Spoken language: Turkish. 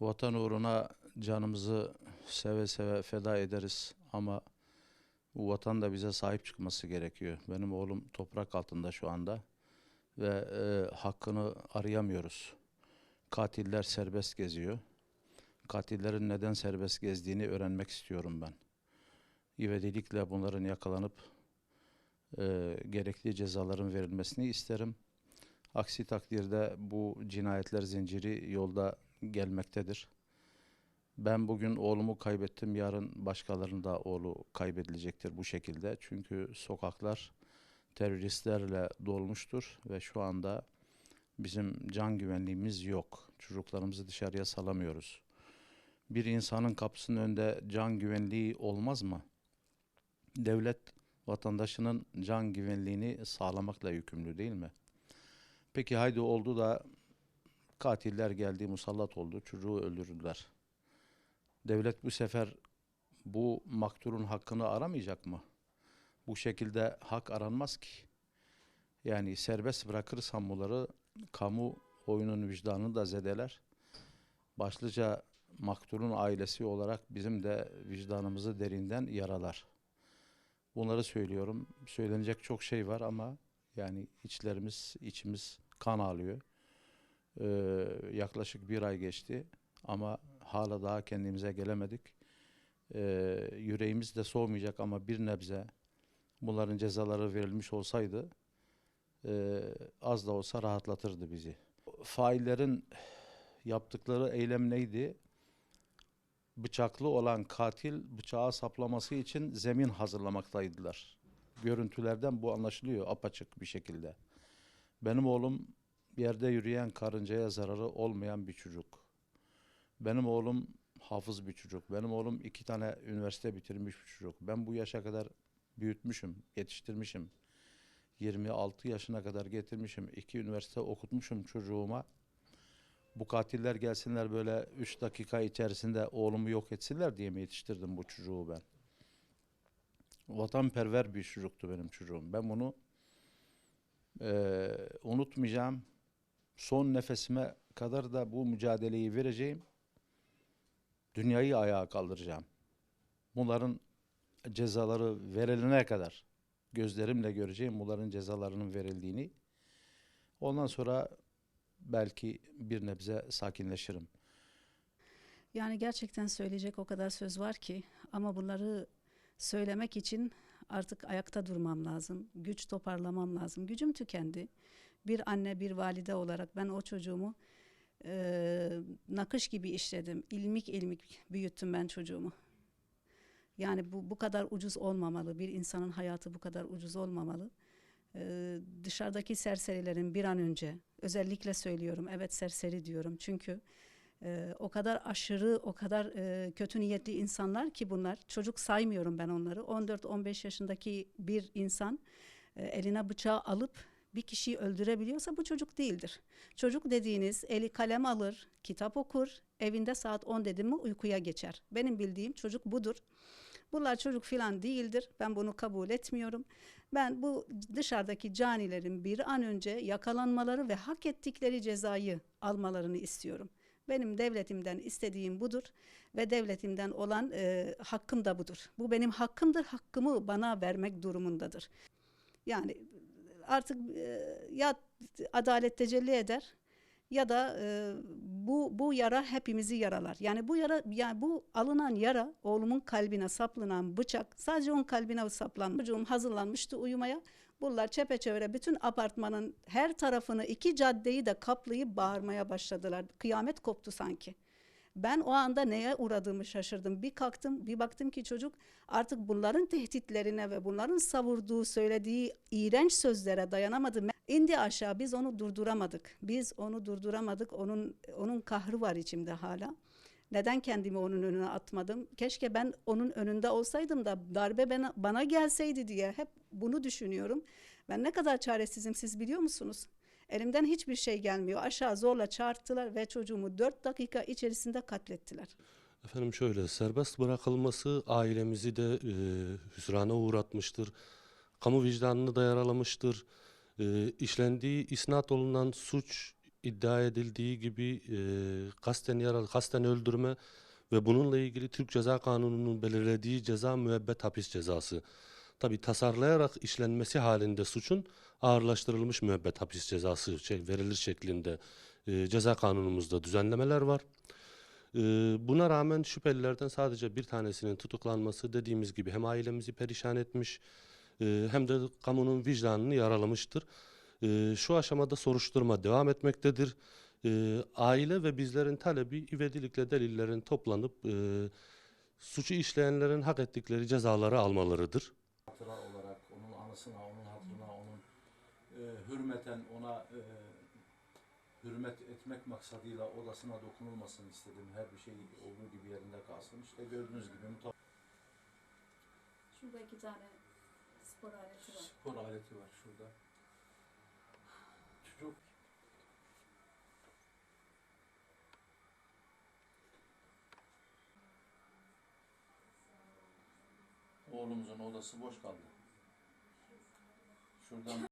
Vatan uğruna canımızı seve seve feda ederiz ama bu vatan da bize sahip çıkması gerekiyor. Benim oğlum toprak altında şu anda ve e, hakkını arayamıyoruz. Katiller serbest geziyor. Katillerin neden serbest gezdiğini öğrenmek istiyorum ben. İvedilikle bunların yakalanıp e, gerekli cezaların verilmesini isterim. Aksi takdirde bu cinayetler zinciri yolda gelmektedir. Ben bugün oğlumu kaybettim, yarın başkalarının da oğlu kaybedilecektir bu şekilde. Çünkü sokaklar teröristlerle dolmuştur ve şu anda bizim can güvenliğimiz yok. Çocuklarımızı dışarıya salamıyoruz. Bir insanın kapısının önünde can güvenliği olmaz mı? Devlet vatandaşının can güvenliğini sağlamakla yükümlü değil mi? Peki haydi oldu da katiller geldi, musallat oldu, çocuğu öldürdüler. Devlet bu sefer bu maktulun hakkını aramayacak mı? Bu şekilde hak aranmaz ki. Yani serbest bırakırsam bunları kamu oyunun vicdanını da zedeler. Başlıca maktulun ailesi olarak bizim de vicdanımızı derinden yaralar. Bunları söylüyorum. Söylenecek çok şey var ama yani içlerimiz, içimiz kan ağlıyor. Ee, yaklaşık bir ay geçti ama hala daha kendimize gelemedik. Ee, yüreğimiz de soğumayacak ama bir nebze bunların cezaları verilmiş olsaydı e, az da olsa rahatlatırdı bizi. Faillerin yaptıkları eylem neydi? Bıçaklı olan katil bıçağı saplaması için zemin hazırlamaktaydılar. Görüntülerden bu anlaşılıyor apaçık bir şekilde. Benim oğlum yerde yürüyen karıncaya zararı olmayan bir çocuk. Benim oğlum hafız bir çocuk. Benim oğlum iki tane üniversite bitirmiş bir çocuk. Ben bu yaşa kadar büyütmüşüm, yetiştirmişim. 26 yaşına kadar getirmişim. iki üniversite okutmuşum çocuğuma. Bu katiller gelsinler böyle 3 dakika içerisinde oğlumu yok etsinler diye mi yetiştirdim bu çocuğu ben? Vatanperver bir çocuktu benim çocuğum. Ben bunu eee, unutmayacağım. Son nefesime kadar da bu mücadeleyi vereceğim. Dünyayı ayağa kaldıracağım. Bunların cezaları verilene kadar gözlerimle göreceğim bunların cezalarının verildiğini. Ondan sonra belki bir nebze sakinleşirim. Yani gerçekten söyleyecek o kadar söz var ki ama bunları söylemek için artık ayakta durmam lazım. Güç toparlamam lazım. Gücüm tükendi. Bir anne, bir valide olarak ben o çocuğumu eee, nakış gibi işledim. İlmik ilmik büyüttüm ben çocuğumu. Yani bu bu kadar ucuz olmamalı. Bir insanın hayatı bu kadar ucuz olmamalı. Eee, dışarıdaki serserilerin bir an önce özellikle söylüyorum. Evet serseri diyorum. Çünkü ee, o kadar aşırı, o kadar e, kötü niyetli insanlar ki bunlar. Çocuk saymıyorum ben onları. 14-15 yaşındaki bir insan e, eline bıçağı alıp bir kişiyi öldürebiliyorsa bu çocuk değildir. Çocuk dediğiniz eli kalem alır, kitap okur, evinde saat 10 dedim mi uykuya geçer. Benim bildiğim çocuk budur. Bunlar çocuk filan değildir. Ben bunu kabul etmiyorum. Ben bu dışarıdaki canilerin bir an önce yakalanmaları ve hak ettikleri cezayı almalarını istiyorum. Benim devletimden istediğim budur ve devletimden olan e, hakkım da budur. Bu benim hakkımdır, hakkımı bana vermek durumundadır. Yani artık e, ya adalet tecelli eder ya da e, bu bu yara hepimizi yaralar. Yani bu yara yani bu alınan yara oğlumun kalbine saplanan bıçak sadece onun kalbine saplanmış. Çocuğum hazırlanmıştı uyumaya. Bunlar çepeçevre bütün apartmanın her tarafını iki caddeyi de kaplayıp bağırmaya başladılar. Kıyamet koptu sanki. Ben o anda neye uğradığımı şaşırdım. Bir kalktım, bir baktım ki çocuk artık bunların tehditlerine ve bunların savurduğu, söylediği iğrenç sözlere dayanamadı. İndi aşağı. Biz onu durduramadık. Biz onu durduramadık. Onun onun kahrı var içimde hala. Neden kendimi onun önüne atmadım? Keşke ben onun önünde olsaydım da darbe bana, bana gelseydi diye hep bunu düşünüyorum. Ben ne kadar çaresizim siz biliyor musunuz? Elimden hiçbir şey gelmiyor. Aşağı zorla çağırttılar ve çocuğumu 4 dakika içerisinde katlettiler. Efendim şöyle serbest bırakılması ailemizi de e, hüsrana uğratmıştır. Kamu vicdanını da yaralamıştır. E, işlendiği isnat olunan suç iddia edildiği gibi e, kasten yaralı, kasten öldürme ve bununla ilgili Türk Ceza Kanunu'nun belirlediği ceza müebbet hapis cezası. Tabi tasarlayarak işlenmesi halinde suçun ağırlaştırılmış müebbet hapis cezası verilir şeklinde e, ceza kanunumuzda düzenlemeler var. E, buna rağmen şüphelilerden sadece bir tanesinin tutuklanması dediğimiz gibi hem ailemizi perişan etmiş e, hem de kamunun vicdanını yaralamıştır. E, şu aşamada soruşturma devam etmektedir. E, aile ve bizlerin talebi ivedilikle delillerin toplanıp e, suçu işleyenlerin hak ettikleri cezaları almalarıdır. Hatıra olarak onun anısına, onun hatırına, onun e, hürmeten ona e, hürmet etmek maksadıyla odasına dokunulmasın istedim. Her bir şey olduğu gibi yerinde kalsın. İşte gördüğünüz gibi muta- Şurada iki tane spor aleti var. spor aleti var şurada. Çocuk Oğlumuzun odası boş kaldı. Şuradan